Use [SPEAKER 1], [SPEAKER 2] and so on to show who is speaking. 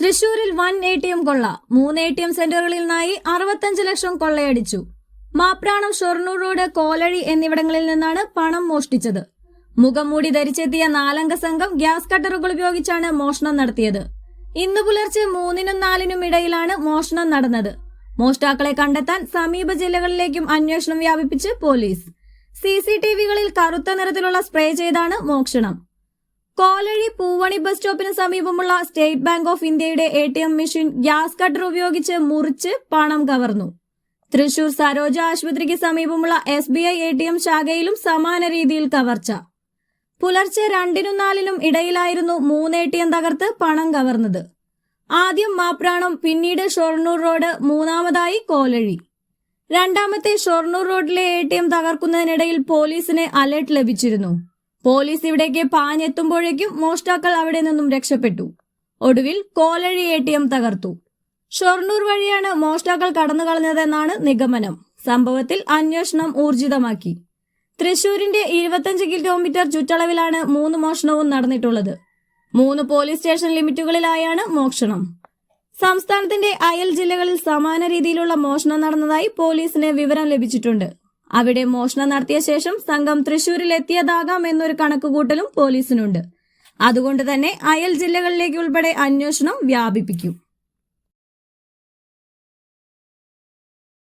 [SPEAKER 1] തൃശൂരിൽ one A T M കൊള്ള. മൂന്ന് എ ടി എം സെന്ററുകളിൽ നിന്നായി അറുപത്തഞ്ച് ലക്ഷം കൊള്ളയടിച്ചു. മാപ്രാണം ഷൊർണൂർ റോഡ് കോലഴി എന്നിവിടങ്ങളിൽ നിന്നാണ് പണം മോഷ്ടിച്ചത്. മുഖംമൂടി ധരിച്ചെത്തിയ നാലംഗ സംഘം ഗ്യാസ് കട്ടറുകൾ ഉപയോഗിച്ചാണ് മോഷണം നടത്തിയത്. ഇന്ന് പുലർച്ചെ മൂന്നിനും നാലിനും ഇടയിലാണ് മോഷണം നടന്നത്. മോഷ്ടാക്കളെ കണ്ടെത്താൻ സമീപ ജില്ലകളിലേക്കും അന്വേഷണം വ്യാപിപ്പിച്ച് പോലീസ്. സി സി ടി വികളിൽ കറുത്ത നിറത്തിലുള്ള സ്പ്രേ ചെയ്താണ് മോഷണം. കോലഴി പൂവണി ബസ് സ്റ്റോപ്പിന് സമീപമുള്ള സ്റ്റേറ്റ് ബാങ്ക് ഓഫ് ഇന്ത്യയുടെ A T M machine gas cutter ഉപയോഗിച്ച് മുറിച്ച് പണം കവർന്നു. തൃശൂർ സരോജ ആശുപത്രിക്ക് സമീപമുള്ള S B I A T M ശാഖയിലും സമാന രീതിയിൽ കവർച്ച. പുലർച്ചെ രണ്ടിനും നാലിനും ഇടയിലായിരുന്നു മൂന്ന് എ ടി എം തകർത്ത് പണം കവർന്നത്. ആദ്യം മാപ്രാണം പിന്നീട് ഷൊർണൂർ റോഡ് മൂന്നാമതായി കോലഴി. രണ്ടാമത്തെ ഷൊർണൂർ റോഡിലെ എ ടി എം തകർക്കുന്നതിനിടയിൽ പോലീസിന് അലർട്ട് ലഭിച്ചിരുന്നു. പോലീസ് ഇവിടേക്ക് പാഞ്ഞെത്തുമ്പോഴേക്കും മോഷ്ടാക്കൾ അവിടെ നിന്നും രക്ഷപ്പെട്ടു. ഒടുവിൽ കോലഴി എ ടി എം തകർത്തു. ഷൊർണൂർ വഴിയാണ് മോഷ്ടാക്കൾ കടന്നു കളഞ്ഞതെന്നാണ് നിഗമനം. സംഭവത്തിൽ അന്വേഷണം ഊർജിതമാക്കി. തൃശൂരിന്റെ ഇരുപത്തഞ്ച് കിലോമീറ്റർ ചുറ്റളവിലാണ് മൂന്ന് മോഷണവും നടന്നിട്ടുള്ളത്. മൂന്ന് പോലീസ് സ്റ്റേഷൻ ലിമിറ്റുകളിലായാണ് മോഷണം. സംസ്ഥാനത്തിന്റെ അയൽ ജില്ലകളിൽ സമാന രീതിയിലുള്ള മോഷണം നടന്നതായി പോലീസിന് വിവരം ലഭിച്ചിട്ടുണ്ട്. അവിടെ മോഷണം നടത്തിയ ശേഷം സംഘം തൃശൂരിൽ എത്തിയതാകാം എന്നൊരു കണക്കുകൂട്ടലും പോലീസിനുണ്ട്. അതുകൊണ്ട് തന്നെ അയൽ ജില്ലകളിലേക്ക് ഉൾപ്പെടെ അന്വേഷണം വ്യാപിപ്പിക്കും.